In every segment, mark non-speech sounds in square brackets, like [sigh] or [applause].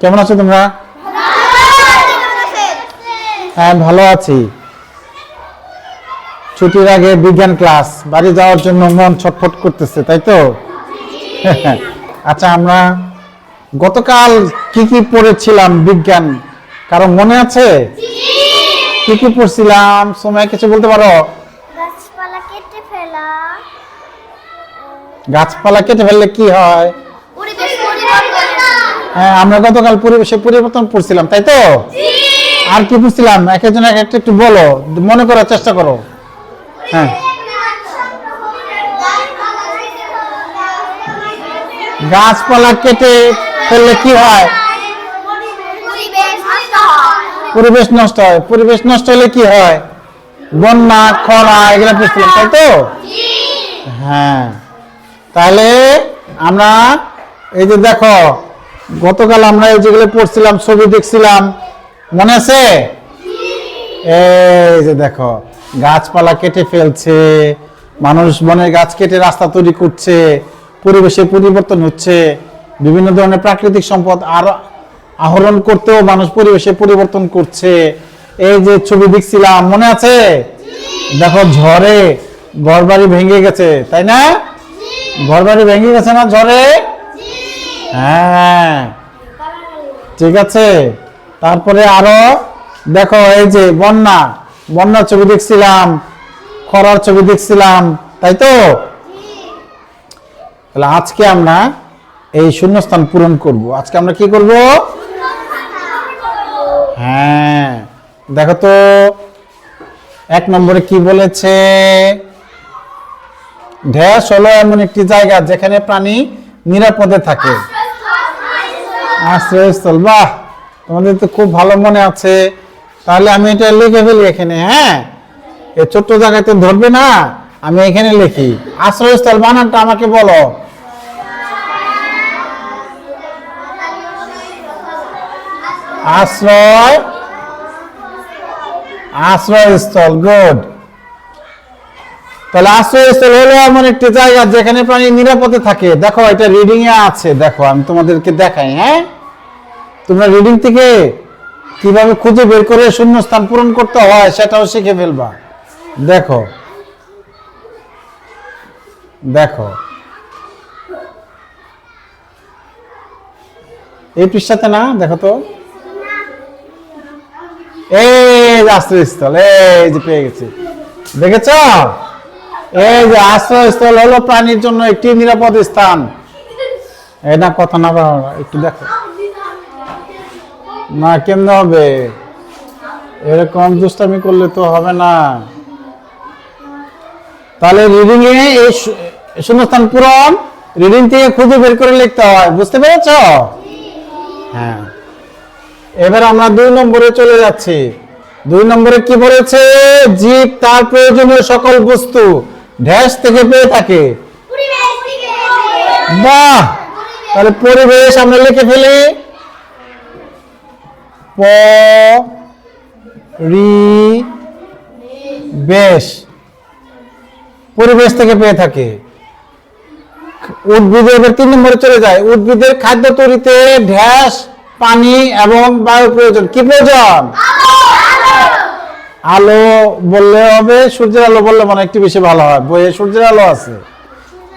কেমন আছো তোমরা? হ্যাঁ ভালো আছি। ছুটির আগে বিজ্ঞান ক্লাস বাড়ি যাওয়ার জন্য মন ছটফট করতেছে তাই তো? [laughs] আচ্ছা আমরা গতকাল কি কি পড়েছিলাম বিজ্ঞান? কারণ মনে আছে? কি কি পড়ছিলাম? সময় কিছু বলতে পারো? গাছপালা কেটে ফেলা। গাছপালা কেটে ফেললে কি হয়? হ্যাঁ আমরা গতকাল পরিবেশে পরিবর্তন পড়ছিলাম তাই তো? আর কি পড়ছিলাম এক একজন এক একটা একটু বলো মনে করার চেষ্টা করো। হ্যাঁ। গাছপালা কেটে ফেললে কি হয়? পরিবেশ নষ্ট হয়। পরিবেশ নষ্ট হয়। পরিবেশ নষ্ট হলে কি হয়? বন্যা খরা এগুলো পড়ছিলাম তাই তো? হ্যাঁ। তাহলে আমরা এই যে দেখো গতকাল আমরা এই যেগুলো পড়ছিলাম, ছবি দেখছিলাম, মনে আছে? এই যে দেখো, গাছপালা কেটে ফেলছে, মানুষ বনের গাছ কেটে রাস্তা তৈরি করছে, পরিবেশে পরিবর্তন হচ্ছে, বিভিন্ন ধরনের প্রাকৃতিক সম্পদ আর আহরণ করতেও মানুষ পরিবেশে পরিবর্তন করছে। এই যে ছবি দেখছিলাম, মনে আছে? দেখো, ঝড়ে ঘরবাড়ি ভেঙে গেছে, তাই না? ঘরবাড়ি ভেঙে গেছে না ঝড়ে? হ্যাঁ। ঠিক আছে? তারপরে আরও, দেখো, এই যে বন্যা, বন্যার ছবি দেখছিলাম, খরার ছবি দেখছিলাম, তাই তো? তাহলে আজকে আমরা এই শূন্যস্থান পূরণ করব। আজকে আমরা কি করব? হ্যাঁ দেখো তো, এক নম্বরে কি বলেছে? ঢেস হলো এমন একটি জায়গা যেখানে প্রাণী নিরাপদে থাকে। আশ্রয়স্থল বাহ! তোমাদের তো খুব ভালো মনে আছে। তাহলে আমি এটা লিখে ফেলি এখানে হ্যাঁ? এই ছোট্ট জায়গায় তো ধরবে না? আমি এখানে লিখি আশ্রয়স্থল বানানটা আমাকে বলো। আশ্রয় আশ্রয়স্থল গুড তাহলে আশ্রয়স্থল হলো এমন একটি জায়গা যেখানে প্রাণী নিরাপদে থাকে। দেখো, এটা রিডিং এ আছে। দেখো, আমি তোমাদেরকে দেখাই হ্যাঁ? তোমরা রিডিং থেকে কীভাবে খুঁজে বের করে শূন্য স্থান পূরণ করতে হয় সেটাও শিখে ফেলবা। দেখো দেখো। এই পৃষ্ঠাতে না, দেখো তো। এই আশ্রয়স্থল, এই যে পেয়ে গেছি। দেখেছ? এই যে আশ্রয়স্থল হলো প্রাণীর জন্য একটি নিরাপদ স্থান। এটা কথা না একটু দেখো। না, কেমনে হবে? এরকম দুষ্টামি করলে তো হবে না। তাহলে রিডিং এ এই শূন্যস্থান পূরণ রিডিং থেকে খুঁজে বের করে লিখতে হয়। বুঝতে পেরেছ? হ্যাঁ। এবার আমরা দুই নম্বরে চলে যাচ্ছি। দুই নম্বরে কি বলেছে? জীব তার প্রয়োজনীয় সকল বস্তু ড্যাশ থেকে পেয়ে থাকে। বাহ! তাহলে পরিবেশ আমরা লিখে ফেলি। প রি বেশ। পরিবেশ থেকে পেয়ে থাকে। উদ্ভিদের এবার তিন নম্বরে চলে যায়। উদ্ভিদের খাদ্য তৈরিতে ঢ্যাস পানি এবং বায়ু প্রয়োজন কি প্রয়োজন? আলো বললে হবে সূর্যের আলো বললে মানে একটু বেশি ভালো হয়। বইয়ে সূর্যের আলো আছে।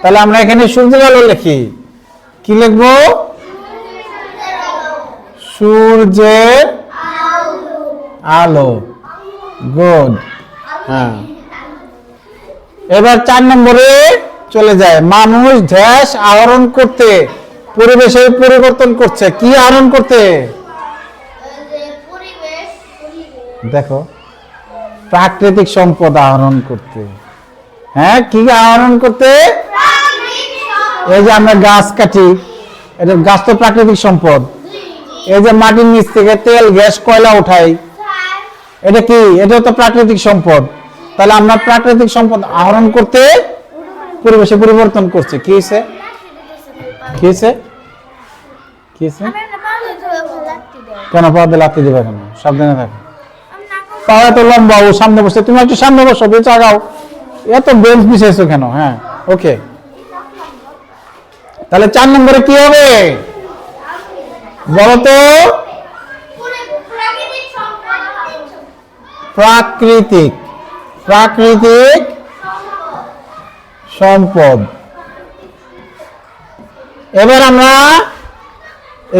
তাহলে আমরা এখানে সূর্যের আলো লিখি। কি লিখব? সূর্যের আলো। গুড হ্যাঁ। এবার চার নম্বরে চলে যায়। মানুষ ধ্যাস আহরণ করতে পরিবেশের পরিবর্তন করছে। কি আহরণ করতে? দেখো। প্রাকৃতিক সম্পদ আহরণ করতে। হ্যাঁ কি আহরণ করতে? এই যে আমরা গাছ কাটি এটা গাছ তো প্রাকৃতিক সম্পদ। এই যে মাটির নিচ থেকে তেল গ্যাস কয়লা উঠাই এটা কি? এটা তো প্রাকৃতিক সম্পদ। তাহলে আমরা প্রাকৃতিক সম্পদ আহরণ করতে পরিবেশে পরিবর্তন করছে। কি হয়েছে কি হয়েছে কি হয়েছে কেন পা দিয়ে লাত্তি দিবে কেন? সাবধানে থাকো। পাওয়া তো লম্বা, ও সামনে বসে, তুমি একটু সামনে বসো বেঁচে আগাও। এত বেঞ্চ বিছাইছো কেন? হ্যাঁ ওকে তাহলে চার নম্বরে কি হবে? বলো তো। প্রাকৃতিক প্রাকৃতিক সম্পদ। এবার আমরা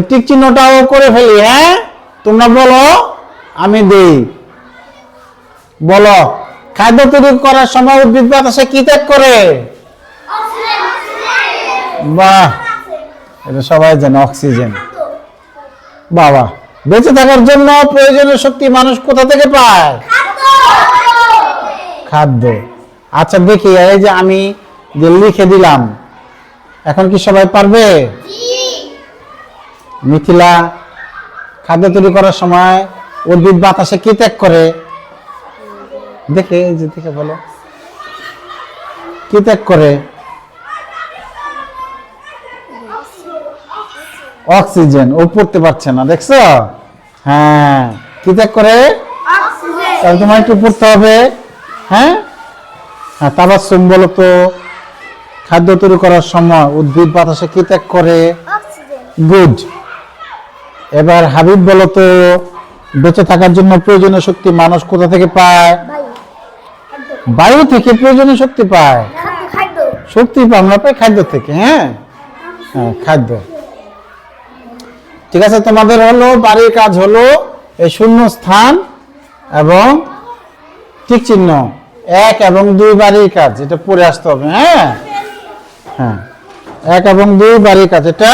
টিক চিহ্নটাও করে ফেলি হ্যাঁ? তোমরা বলো, আমি দেই। বলো, খাদ্য তৈরি করার সময় উদ্ভিদ বাতাসে কি ত্যাগ করে? বাহ, এটা সবাই জানে, অক্সিজেন। বাবা, বেঁচে থাকার জন্য প্রয়োজনীয় শক্তি মানুষ কোথা থেকে পায়? খাদ্য। আচ্ছা দেখি, এই যে আমি লিখে দিলাম, এখন কি সবাই পারবে? মিথিলা, খাদ্য তৈরি করার সময় উদ্ভিদ বাতাসে কি ত্যাগ করে? দেখে এই যে দেখে বলো। কি ত্যাগ করে? অক্সিজেন। ও পড়তে পারছে না দেখছ? হ্যাঁ। কি ত্যাগ করে? তাহলে তোমার একটু পড়তে হবে। হ্যাঁ? হ্যাঁ তাবাসুম বলো তো। খাদ্য তৈরি করার সময় উদ্ভিদ বাতাসে কি ত্যাগ করে? গুড। এবার হাবিব বলো তো বেঁচে থাকার জন্য প্রয়োজনীয় শক্তি মানুষ কোথা থেকে পায়? বায়ু থেকে প্রয়োজনীয় শক্তি পায়। শক্তি আমরা পাই খাদ্য থেকে হ্যাঁ? হ্যাঁ খাদ্য। ঠিক আছে তোমাদের হলো বাড়ির কাজ হলো এই শূন্য স্থান এবং ঠিক চিহ্ন। এক এবং দুই বাড়ির কাজ এটা পরে আসতে হবে হ্যাঁ? হ্যাঁ। এক এবং দুই বাড়ির কাজ এটা